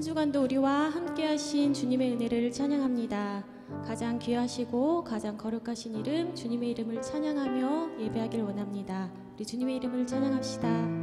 한 주간도 우리와 함께 하신 주님의 은혜를 찬양합니다. 가장 귀하시고 가장 거룩하신 이름 주님의 이름을 찬양하며 예배하길 원합니다. 우리 주님의 이름을 찬양합시다.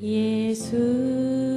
예수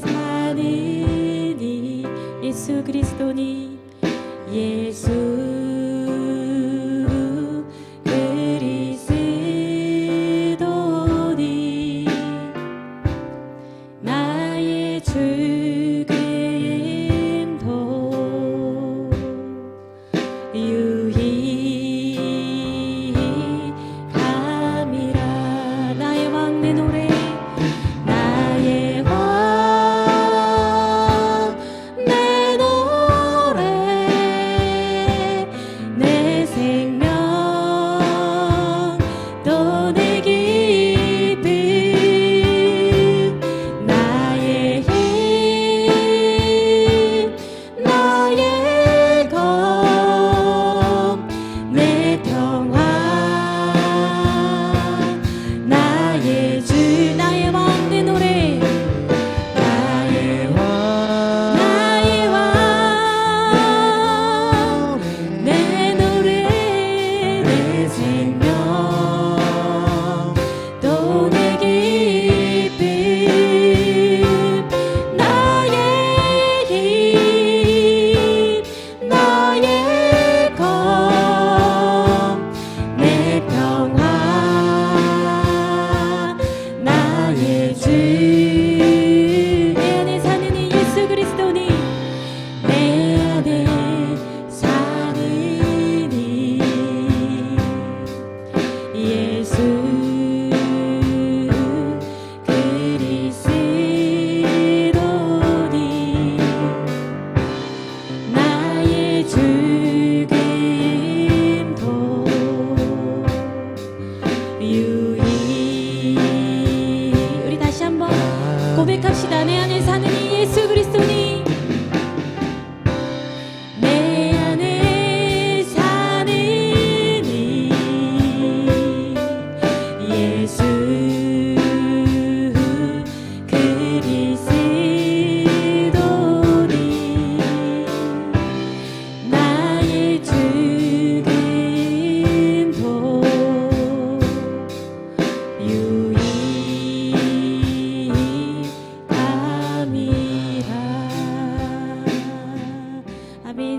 사느니 예수 그리스도니 예수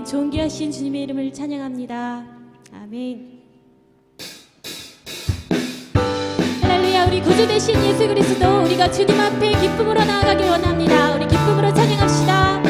존귀하신 주님의 이름을 찬양합니다. 아멘. 할렐루야 우리 구주 되신 예수 그리스도 우리가 주님 앞에 기쁨으로 나아가길 원합니다. 우리 기쁨으로 찬양합시다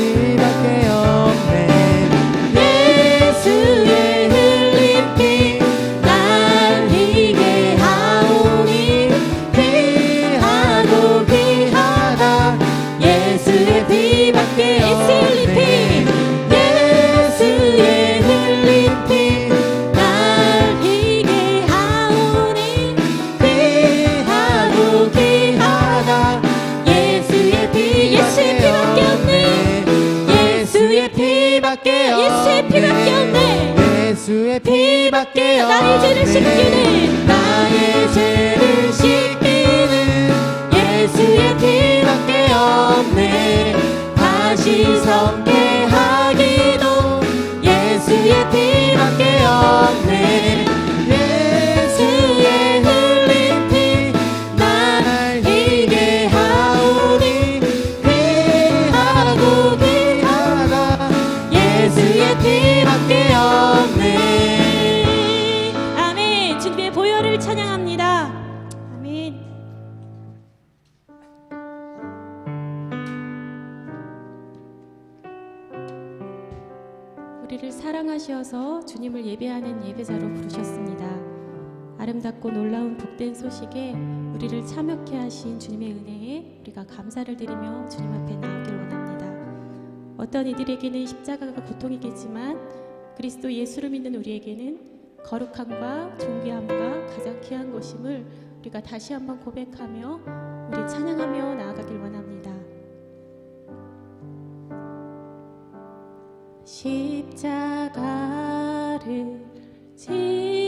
예수 피밖에 나의 죄를 씻기는 나의 죄를 씻기는 예수의 피밖에 없네. 다시 성 주님을 예배하는 예배자로 부르셨습니다. 아름답고 놀라운 복된 소식에 우리를 참여케 하신 주님의 은혜에 우리가 감사를 드리며 주님 앞에 나오길 원합니다. 어떤 이들에게는 십자가가 고통이겠지만 그리스도 예수를 믿는 우리에게는 거룩함과 존귀함과 가장 귀한 것임을 우리가 다시 한번 고백하며 우리 찬양하며 나아가길 원합니다. 십자가 를질